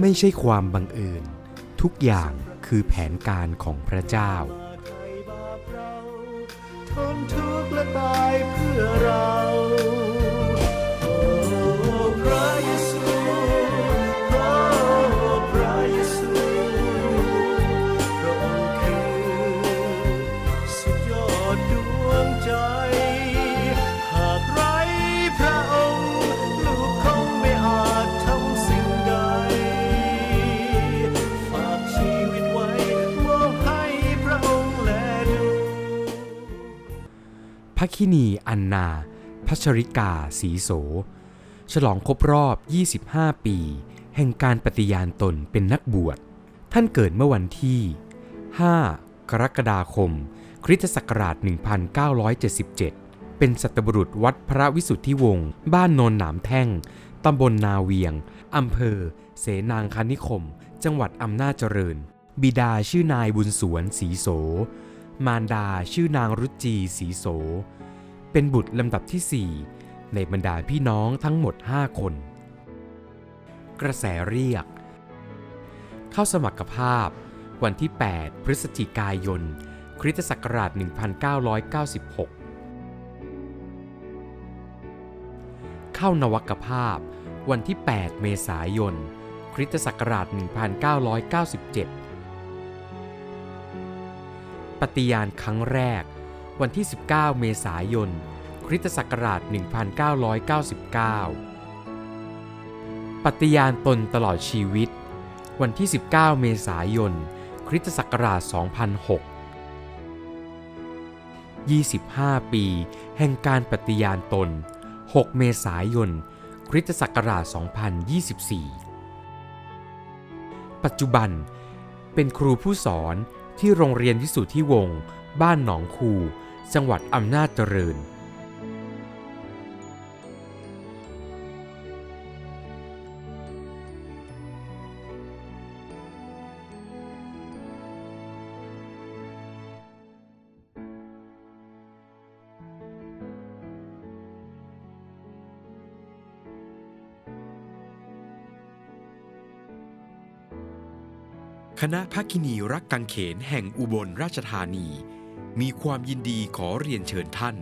ไม่ใช่ความบังเอิญ ทุกอย่างคือแผนการของพระเจ้าทนทุกข์และตายเพื่อเรา พระคินีอันนา พัชริกาสีโส ฉลองครบรอบ 25 ปี แห่งการปฏิญาณตนเป็นนักบวช ท่านเกิดเมื่อวันที่ 5 กรกฎาคม คริสตศักราช 1977 เป็นสัตบุรุษวัดพระวิสุทธิวงศ์บ้านโนนหนามแท่ง ตำบลนาเวียง อำเภอ เสนางคณิคม จังหวัดอำนาจเจริญ บิดาชื่อนายบุญสวนสีโส มารดาชื่อนางรุจีสีโส เป็นบุตรลำดับที่4ในบรรดาพี่น้องทั้งหมด5คน กระแสเรียก เข้าสมัครภาพ วันที่ 8 พฤศจิกายน คริสตศักราช 1996 เข้านวักภาพ วันที่ 8 เมษายน คริสตศักราช 1997 ปฏิญาณครั้งแรก วันที่ 19 เมษายน คริสตศักราช 1999 ปฏิญาณตนตลอดชีวิต วันที่ 19 เมษายน คริสตศักราช 2006 25 ปี แห่งการปฏิญาณตน 6 เมษายน คริสตศักราช 2024 ปัจจุบันเป็นครูผู้สอน ที่โรงเรียนวิสุทธิวงศ์ บ้านหนองคู จังหวัดอำนาจเจริญ คณะพักินีรักกังเขนแห่งอุบลราชธานี มีความยินดีขอเรียนเชิญท่าน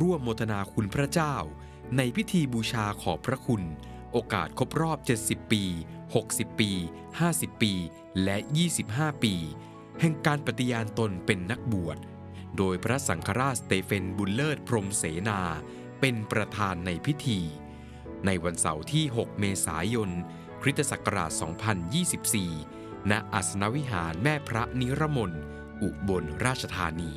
ร่วมโมทนาคุณพระเจ้า ในพิธีบูชาขอบพระคุณ โอกาสครบรอบ 70 ปี 60 ปี 50 ปี และ 25 ปี แห่งการปฏิญาณตนเป็นนักบวช โดยพระสังฆราชสเตเฟนบุญเลิศพรมเสนา เป็นประธานในพิธี ในวันเสาร์ที่ 6 เมษายน คริสตศักราช 2024 ณอัสนวิหารแม่พระนิรมนอุบลราชธานี